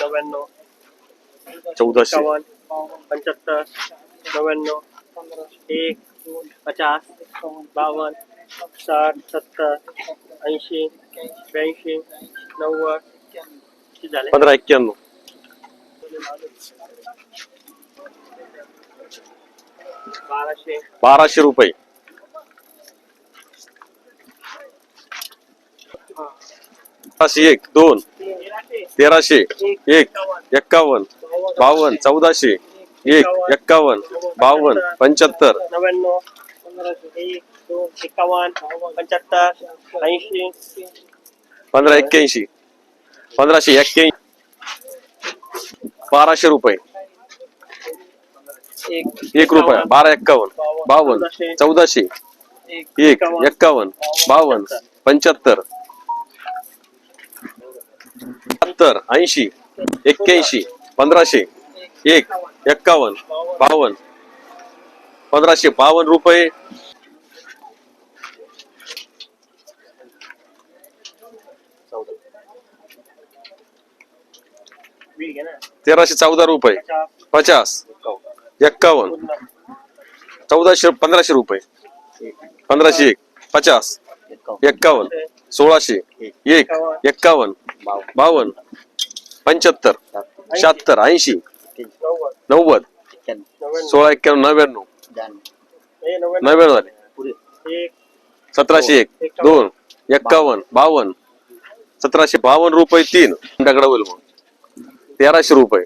नव्याण्णव चौदाशे पंच्याहत्तर नव्याण्णव एक पचास बावन्न साठ सत्तर ऐंशी ब्याऐंशी नव्वद झाले? पंधरा एक्क्याण्णव. बाराशे. बाराशे रुपये. सहाशे एक दोन तेराशे एक एक्कावन्न बावन्न चौदाशे एक एक्कावन्न बावन्न पंच्याहत्तर. नव्याण्णव एकावन्न पंच्याहत्तर ऐंशी पंधरा एक्क्याऐंशी. पंधराशे एक्क्याऐंशी. बाराशे रुपये. एक एक रुपया. बारा एक्कावन्न. बावन्न. चौदाशे. एक एक्कावन्न. बावन्न. पंच्याहत्तर. सत्तर ऐंशी एक्क्याऐंशी पंधराशे एक एक्कावन्न बावन्न. पंधराशे बावन्न रुपये. तेराशे चौदा रुपये. पचास पचास एक्कावन्न. चौदाशे पंधराशे रुपये. पंधराशे एक पचास एक्कावन्न. सोळाशे एक एक्कावन्न. बावन्न पंच्याहत्तर. शहात्तर. ऐंशी. नव्वद. सोळा एक्क्याण्णव नव्याण्णव. नव्याण्णव झाले. सतराशे एक. दोन. एक्कावन्न. बावन्न. सतराशे बावन्न रुपये तीन. दगडा होईल मग तेराशे रुपये.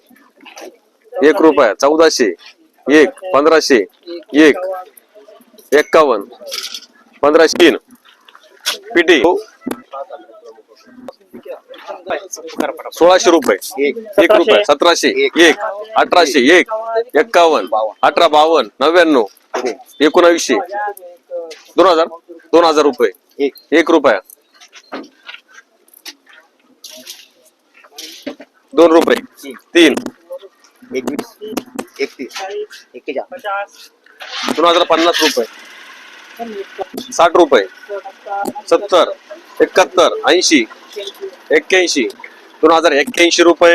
एक रुपया. चौदाशे. एक. पंधराशे. एक. एक्कावन्न. पंधराशे तीन. पिटी. सोळाशे रुपये. एक. रुपया. सतराशे. एक. अठराशे. एक. एक्कावन्न. अठरा बावन्न. नव्याण्णव. एकोणावीसशे दोन हजार. दोन हजार रुपये. एक. रुपया. दोन रुपये. तीन. एकवीस. एकतीस. दोन हजार पन्नास रुपये. साठ रुपये. सत्तर. एकाहत्तर. ऐंशी. एक्क्याऐंशी. दोन हजार एक्क्याऐंशी रुपये.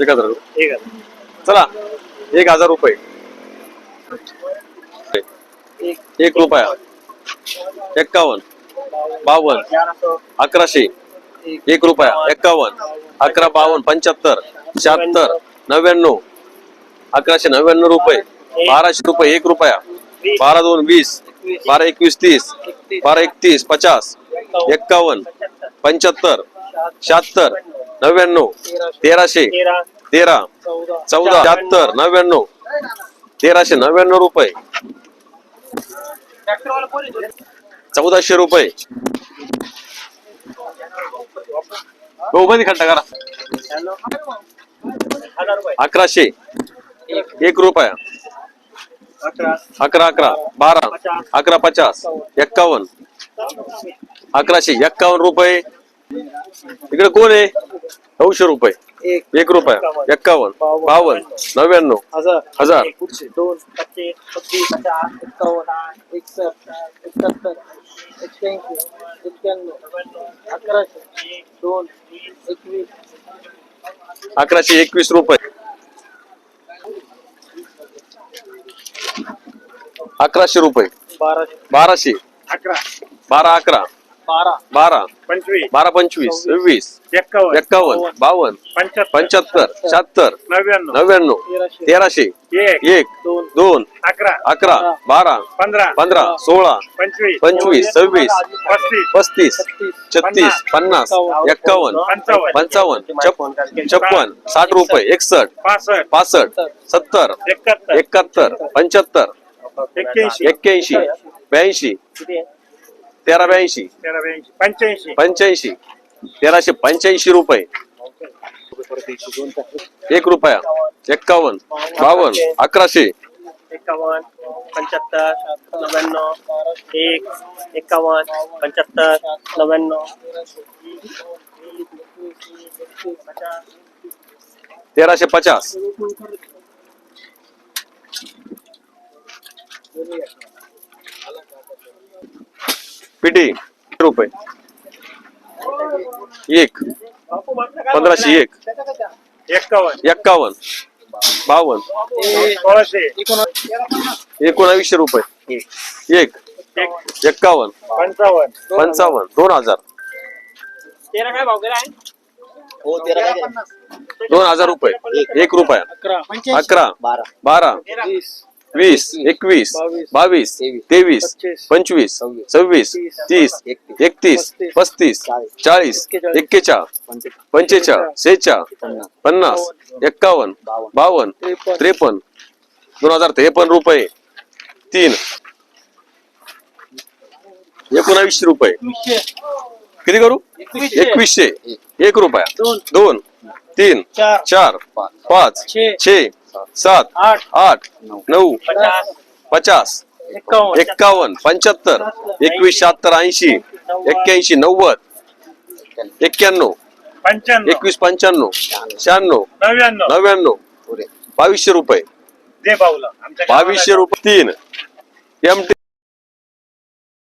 एक हजार. एक चला एक हजार रुपये. एक रुपया. एक्कावन्न. बावन्न. अकराशे. एक रुपया. एक्कावन्न. अकरा बावन्न पंच्याहत्तर शहात्तर नव्याण्णव. अकराशे नव्याण्णव रुपये. बाराशे रुपये एक रुपया. बारा दोन वीस. बारा एकवीस तीस. बारा एकतीस पचास. एक्कावन्न पंच्याहत्तर. शहात्तर. नव्याण्णव. तेराशे. तेरा. चौदा. शहात्तर. नव्याण्णव. तेराशे नव्याण्णव रुपये. चौदाशे रुपये. हो खड्डा करा. हजार रुपये. अकराशे. एक रुपया. अकरा अकरा बारा अकरा पचास एक्कावन्न. अकराशे एक्कावन्न रुपये. इकडे कोण आहे? नऊशे रुपये. एक. रुपया. एक्कावन्न बावन्न. नव्याण्णव हजार. दोन अकराशे एकवीस रुपये. अकराशे रुपये. बाराशे. बाराशे. अकरा. बारा अकरा. बारा. बारा. पंचवीस. बारा पंचवीस. सव्वीस. एक्कावन्न. एक्कावन्न. बावन्न. पंच्याहत्तर. शहात्तर. नव्याण्णव. नव्याण्णव. तेराशे. एक. दोन. अकरा. अकरा. बारा. पंधरा. पंधरा. सोळा. पंचवीस. पंचवीस. सव्वीस. पस्तीस. पस्तीस. छत्तीस. पन्नास. एक्कावन्न. पंचावन्न. छप्पन. साठ रुपये. एकसष्ट. पासष्ट. पासष्ट. सत्तर. एकाहत्तर. पंच्याहत्तर. एक्क्याऐंशी. एक्क्याऐंशी. ब्याऐंशी? तेरा ब्याऐंशी तेरा ब्याऐंशी पंच्याऐंशी. पंच्याऐंशी. तेराशे पंच्याऐंशी रुपये. एक रुपया. एक्कावन्न बावन्न. अकराशे. एकावन्न. पंच्याहत्तर. नव्याण्णव. एक. एकावन्न. पंच्याहत्तर. नव्याण्णव. तेराशे पचास. पिटी रुपये. एक. पंधराशे एक. एक्कावन्न बावन्न. सोळाशे. एकोणावीसशे रुपये. एक. एक एक एक्कावन्न पंचावन्न. पंचावन्न. दोन हजार. तेरा काय भाव गेला हो? दोन हजार रुपये. एक रुपया. अकरा. अकरा. बारा. बारा वीस वीस एकवीस बावीस तेवीस पंचवीस सव्वीस तीस एकतीस पस्तीस चाळीस एक्केचाळ पंचेचाळ सेहेचाळ पन्नास एक्कावन्न बावन्न त्रेपन्न दोन हजार त्रेपन्न रुपये तीन एकोणावीसशे रुपये. किती करू? एकवीसशे. एक रुपया. दोन. तीन चार. पाच. छे. सात आठ आठ नऊ पचास एक्कावन्न पंच्याहत्तर एकवीस शहात्तर ऐंशी एक्क्याऐंशी नव्वद एक्क्याण्णव पंच्याण्णव एकवीस पंच्याण्णव शहाण्णव नव्याण्णव. बावीसशे रुपये. बावीसशे रुपये तीन. M T